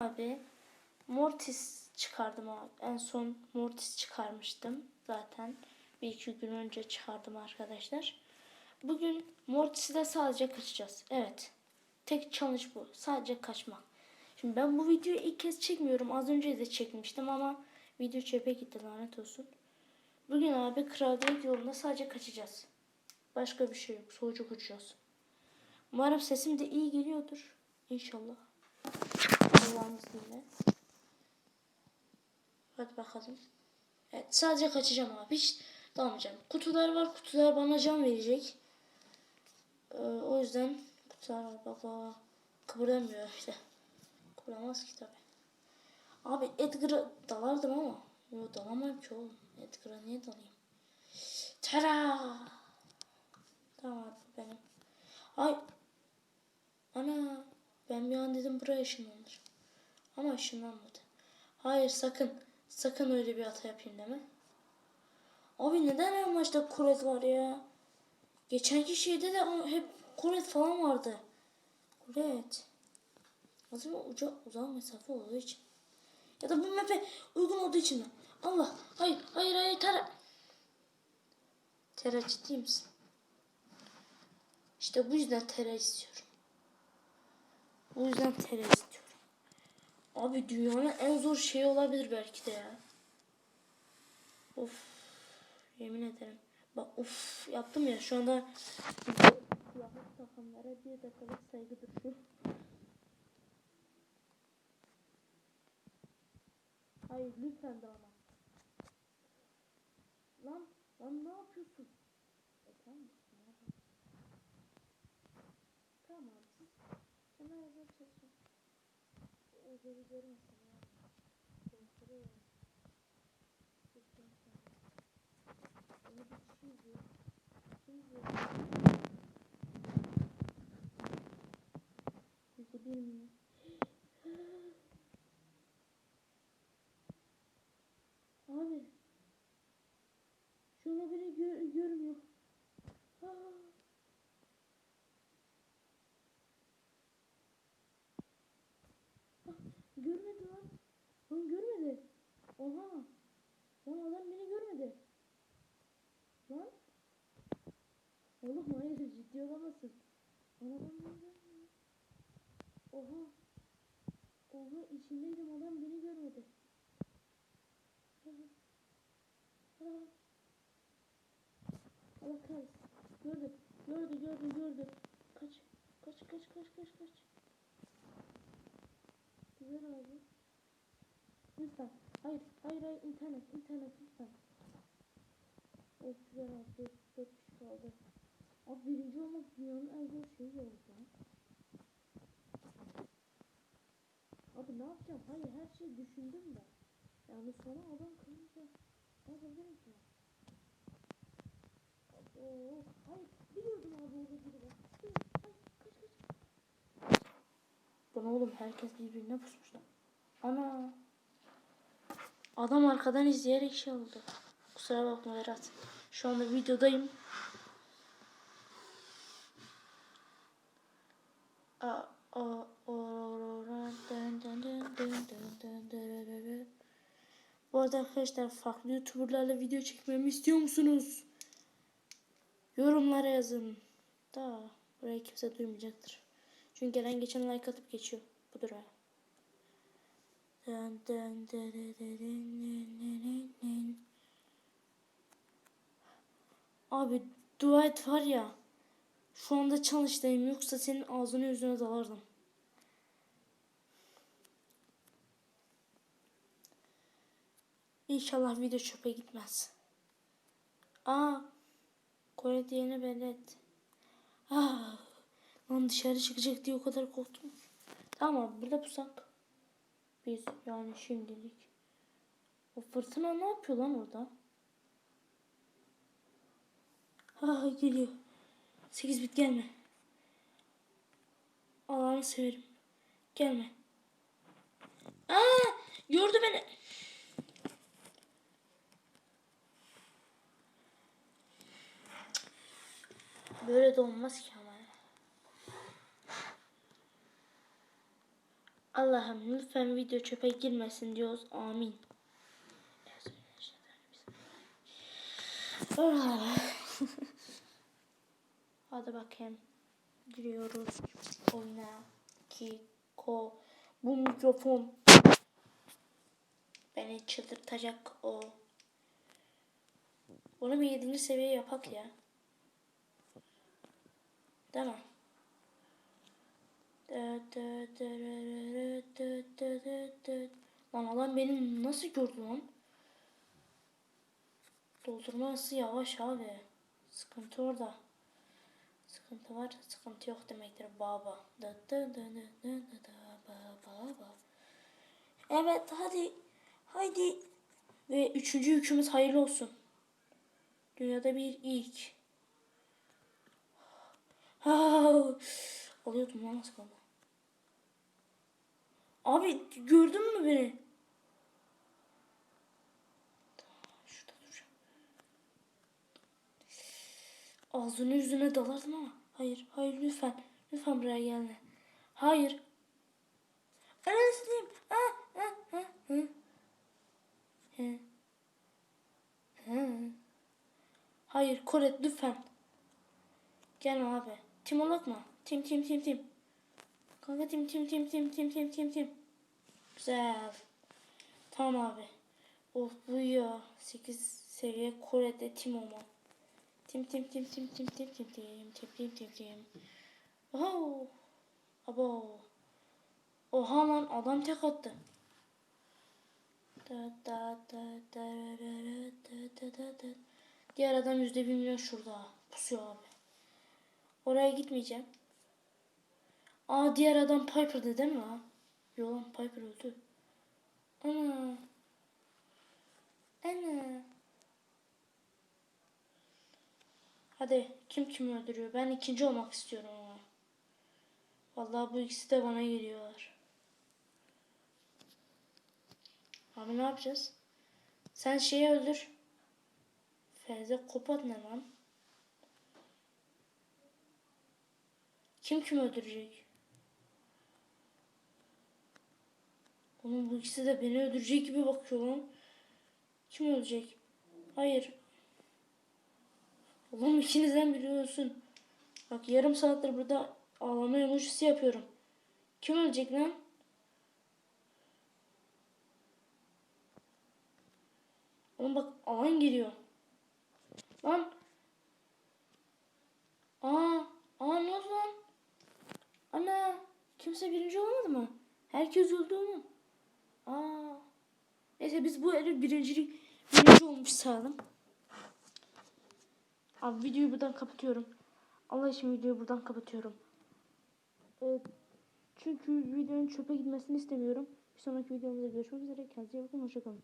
abi Mortis çıkardım abi. En son Mortis çıkarmıştım zaten. Bir iki gün önce çıkardım arkadaşlar. Bugün Mortis'i de sadece kaçacağız. Evet. Tek challenge bu. Sadece kaçmak. Şimdi ben bu videoyu ilk kez çekmiyorum. Az önce de çekmiştim ama video çöpe gitti lanet olsun. Bugün abi kraliyet yolunda sadece kaçacağız. Başka bir şey yok. Soğucuk uçacağız. Umarım sesim de iyi geliyordur. İnşallah. Allah'ın izniyle. Hadi bakalım. Evet sadece kaçacağım abi. Hiç dalmayacağım. Kutular var. Kutular bana can verecek. Ee, o yüzden kutular var. Bak. Kıpırdamıyor işte. Kıpırdamaz ki tabi. Abi Edgar'a dalardım ama. Yok dalamam ki oğlum. Edgar'a niye dalayım? Tara. Tamam abi benim. Ay. Ana. Ben bir an dedim buraya ışınlanır. Ama ışınlanmadı. Hayır sakın. Sakın öyle bir hata yapayım deme. Abi neden her maçta kuret var ya? Geçenki şeyde de hep kuret falan vardı. Kuret. Acaba uca, uzak mesafe olduğu için. Ya da bu mepe uygun olduğu için mi? Allah. Hayır. Hayır hayır. Tara. Tera ciddi misin? İşte bu yüzden Tera istiyorum. Bu yüzden Tera istiyorum. Abi dünyanın en zor şeyi olabilir belki de ya. Of. Yemin ederim. Bak of yaptım ya şu anda kulaklık takanlara bir dakikalık saygı duruşu. Hayır lütfen dağılma. Lan lan ne yapıyorsun? E, tamam? Tamam abi. Sen ayarlar Özleri görmesin ya. Sen. Onu bir kişi izliyor. Kim izliyor? Abi. Şu an beni gör görmüyor. Aa. Görmedi lan. Lan görmedi. Oha. Lan adam beni görmedi. Lan. Oğlum hayır ciddi olamazsın. Lan adam beni görmedi. Oha. Oha içindeydim adam beni görmedi. Ah. Allah kahretsin. Gördü. Gördü gördü gördü. Kaç. Kaç kaç kaç kaç kaç. Güzel abi. Lütfen. Hayır hayır hayır internet internet lütfen. Of güzel abi. Dört, dört kişi kaldı. Abi birinci olmak dünyanın en zor şeyi oldu. Abi ne yapacağım? Hayır her şeyi düşündüm de. Yani sonra adam kılınca ne yapabilirim ki? Oo, hayır biliyordum abi orada biri var. Hayır, hayır, kaç kaç. Bu ne oğlum herkes birbirine pusmuşlar. Ana. Adam arkadan izleyerek şey oldu. Kusura bakma Berat. Şu anda videodayım. Bu arada arkadaşlar farklı youtuberlarla video çekmemi istiyor musunuz? Yorumlara yazın. Da burayı kimse duymayacaktır. Çünkü gelen geçen like atıp geçiyor. Nın nın. Abi dua et var ya. Şu anda challenge'dayım yoksa senin ağzını yüzüne dalardım. İnşallah video çöpe gitmez. Aa, Kore diyene belli etti. Dışarı çıkacak diye o kadar korktum. Tamam burada pusak. Biz yani şimdilik. O fırtına ne yapıyor lan orada? Ha geliyor. 8 bit gelme. Allah'ını severim. Gelme. Aa, gördü beni. Böyle de olmaz ki ama. ya. Allah'ım lütfen video çöpe girmesin diyoruz. Amin. Ah. Hadi bakayım. Giriyoruz oyuna. Kiko. Bu mikrofon. Beni çıldırtacak o. Bunu bir 7. seviye yapak ya. Değil Lan adam benim nasıl gördü lan? Doldurması yavaş abi. Sıkıntı orada. Sıkıntı var, sıkıntı yok demektir baba. Evet hadi. Haydi. Ve üçüncü yükümüz hayırlı olsun. Dünyada bir ilk. Ha, alıyordum lan az kaldı. Abi gördün mü beni? Şurada duracağım. Ağzını yüzüne dalardım ama. Hayır, hayır lütfen. Lütfen buraya gelme. Hayır. Anasınıyım. Ha, ha, ha, ha. Hayır, Koret lütfen. Gelme abi. Tim olak mı? Tim tim tim tim. Kanka tim tim tim tim tim tim tim tim. Güzel. Tamam abi. Of bu ya. 8 seviye Kore'de tim olma. Tim tim tim tim tim tim tim tim tim tim tim tim. Oho. Abo. Oha lan adam tek attı. Diğer adam yüzde bir milyon şurada. Pusuyor abi. Oraya gitmeyeceğim. Aa diğer adam Piper'dı değil mi lan? Yok lan Piper öldü. Ana. Ana. Hadi kim kimi öldürüyor? Ben ikinci olmak istiyorum ama. Vallahi bu ikisi de bana geliyorlar. Abi ne yapacağız? Sen şeyi öldür. Ferze kopat ne lan? Kim kim öldürecek? Oğlum bu ikisi de beni öldürecek gibi bakıyor lan. Kim ölecek? Hayır. Oğlum ikinizden biri ölsün. Bak yarım saattir burada ağlama emojisi yapıyorum. Kim ölecek lan? Oğlum bak alan geliyor. Lan. Aa, aa ne oldu lan? Ana, kimse birinci olmadı mı? Herkes öldü oğlum. Aa. Neyse biz bu eli birincilik birinci olmuş sayalım. Abi videoyu buradan kapatıyorum. Allah için videoyu buradan kapatıyorum. Evet. Çünkü videonun çöpe gitmesini istemiyorum. Bir sonraki videomuzda görüşmek üzere. Kendinize iyi bakın. Hoşçakalın.